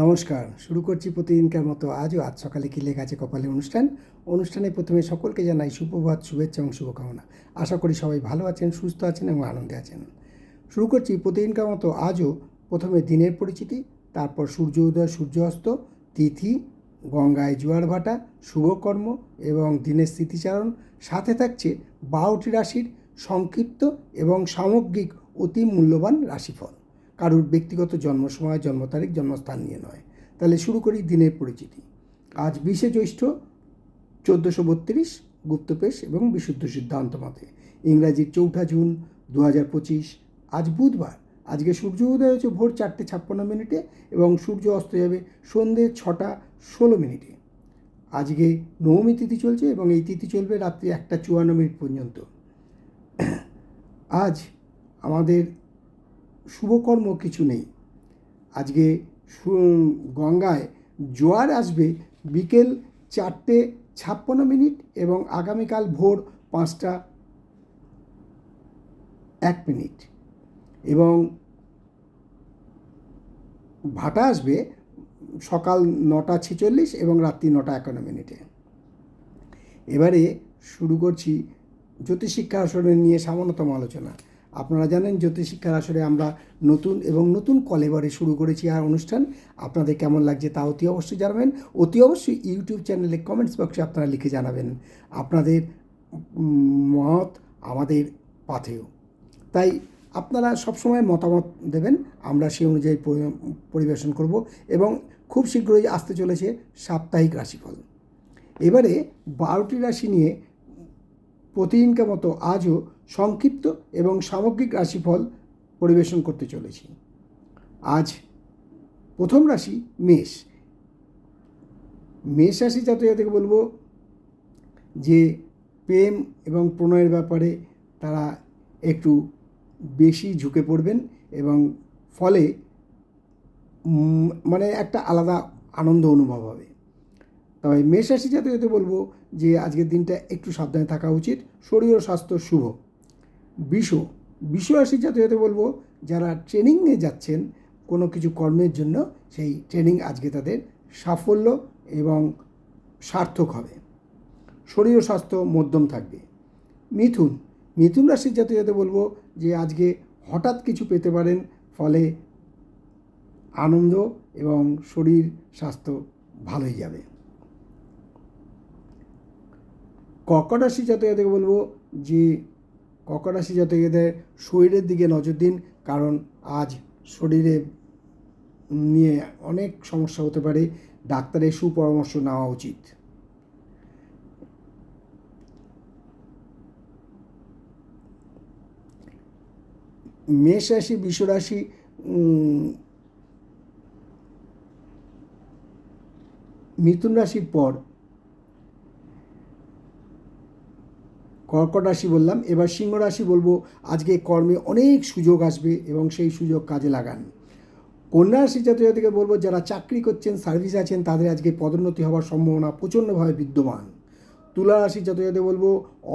নমস্কার, শুরু করছি প্রতিদিনকার মতো। আজও আজ সকালে কি লেখা আছে কপালে অনুষ্ঠান? অনুষ্ঠানে প্রথমে সকলকে জানাই সুপ্রভাত শুভেচ্ছা এবং শুভকামনা। আশা করি সবাই ভালো আছেন, সুস্থ আছেন এবং আনন্দে আছেন। শুরু করছি প্রতিদিনকার মতো। আজও প্রথমে দিনের পরিচিতি, তারপর সূর্য উদয়, সূর্য অস্ত, তিথি, গঙ্গায় জোয়ার ভাটা, শুভকর্ম এবং দিনের স্মৃতিচারণ। সাথে থাকছে বারোটি রাশির সংক্ষিপ্ত এবং সামগ্রিক অতি মূল্যবান রাশিফল। কারুর ব্যক্তিগত জন্ম সময় জন্ম তারিখ জন্মস্থান নিয়ে নয়। তাহলে শুরু করি দিনের পরিচিতি। আজ বিশে জ্যৈষ্ঠ, চোদ্দোশো বত্রিশ গুপ্তপেশ এবং বিশুদ্ধ সিদ্ধান্ত মতে। ইংরাজির চৌঠা জুন দু হাজার পঁচিশ, আজ বুধবার। আজকে সূর্য উদয় হয়েছে ভোর চারটে ছাপ্পান্ন মিনিটে এবং সূর্য অস্ত যাবে সন্ধ্যে ছটা ষোলো মিনিটে। আজকে নবমী তিথি চলছে এবং এই তিথি চলবে রাত্রি একটা চুয়ান্ন মিনিট পর্যন্ত। আজ আমাদের শুভকর্ম কিছু নেই। আজকে গঙ্গায় জোয়ার আসবে বিকেল চারটে ছাপ্পান্ন মিনিট এবং আগামীকাল ভোর পাঁচটা এক মিনিট। এবং ভাটা আসবে সকাল নটা ছেচল্লিশ এবং রাত্রি নটা একান্ন মিনিটে। এবারে শুরু করছি জ্যোতিষশিক্ষা আসরে নিয়ে সামান্যতম আলোচনা। আপনারা জানেন জ্যোতিষশিক্ষার আসরে আমরা নতুন এবং নতুন কলেবারে শুরু করেছি আর অনুষ্ঠান। আপনাদের কেমন লাগছে তা অতি অবশ্যই জানাবেন। অতি অবশ্যই ইউটিউব চ্যানেলে কমেন্টস বক্সে আপনারা লিখে জানাবেন। আপনাদের মত আমাদের পাথেয়। তাই আপনারা সবসময় মতামত দেবেন। আমরা সেই অনুযায়ী পরি- পরিবেশন করব এবং খুব শীঘ্রই আসতে চলেছে সাপ্তাহিক রাশিফল। এবারে বারোটি রাশি নিয়ে প্রতিদিনকার মতো আজও সংক্ষিপ্ত এবং সামগ্রিক রাশিফল পরিবেশন করতে চলেছি। আজ প্রথম রাশি মেষ। মেষ রাশি জাতকে বলব যে প্রেম এবং প্রণয়ের ব্যাপারে তারা একটু বেশি ঝুঁকে পড়বেন এবং ফলে মানে একটা আলাদা আনন্দ অনুভব হবে। তবে মেষ রাশি জাতকে বলব যে আজকের দিনটা একটু সাবধানে থাকা উচিত। শরীর ও স্বাস্থ্য শুভ। বিষ বিষ রাশি জাতক জাতকে বলব, যারা ট্রেনিংয়ে যাচ্ছেন, কোনো কিছু কর্মের জন্য সেই ট্রেনিং আজকে তাদের সাফল্য এবং সার্থক হবে। শরীর স্বাস্থ্য মধ্যম থাকবে। মিথুন মিথুন রাশির জাতক যাতে বলব যে আজকে হঠাৎ কিছু পেতে পারেন, ফলে আনন্দ এবং শরীর স্বাস্থ্য ভালোই যাবে। কর্কট রাশি জাতক জাতকে বলব যে কর্কট রাশি জাতক জাতকদের শরীরের দিকে নজর দিন, কারণ আজ শরীরে নিয়ে অনেক সমস্যা হতে পারে। ডাক্তারের সুপরামর্শ নেওয়া উচিত। মেষ রাশি, বিষ রাশি মিথুন রাশির পর কর্কট রাশি বললাম, এবার সিংহ রাশি বলব, আজকে কর্মে অনেক সুযোগ আসবে এবং সেই সুযোগ কাজে লাগান। কন্যা রাশি জাতীয় জাতিকে বলব, যারা চাকরি করছেন সার্ভিস আছেন, তাদের আজকে পদোন্নতি হওয়ার সম্ভাবনা প্রচণ্ডভাবে বিদ্যমান। তুলা রাশি জাতীয় জাতি বলব,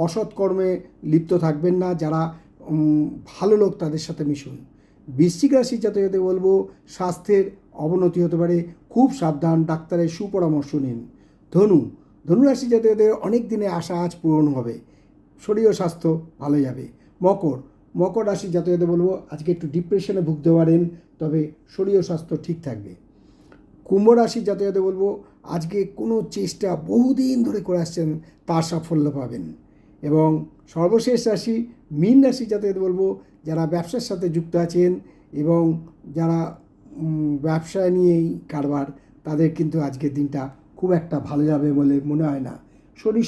অসৎ কর্মে লিপ্ত থাকবেন না, যারা ভালো লোক তাদের সাথে মিশুন। বৃশ্চিক রাশি জাতীয় জাতি বলব, স্বাস্থ্যের অবনতি হতে পারে, খুব সাবধান, ডাক্তারের সুপরামর্শ নিন। ধনু ধনুরাশি জাতীয়দের অনেক দিনে আশা আজ পূরণ হবে। শরীর স্বাস্থ্য ভালো যাবে। মকর মকর রাশি জাতীয়দের বলব, আজকে একটু ডিপ্রেশনে ভুগতে পারেন, তবে শরীর স্বাস্থ্য ঠিক থাকবে। কুম্ভ রাশির জাতীয়দের বলব, আজকে কোনো চেষ্টা বহুদিন ধরে করে আসছেন, তার সাফল্য পাবেন। এবং সর্বশেষ রাশি, মীন রাশি জাতীয়দের বলব, যারা ব্যবসার সাথে যুক্ত আছেন এবং যারা ব্যবসা নিয়েই কারবার, তাদের কিন্তু আজকের দিনটা খুব একটা ভালো যাবে বলে মনে হয় না। শরীর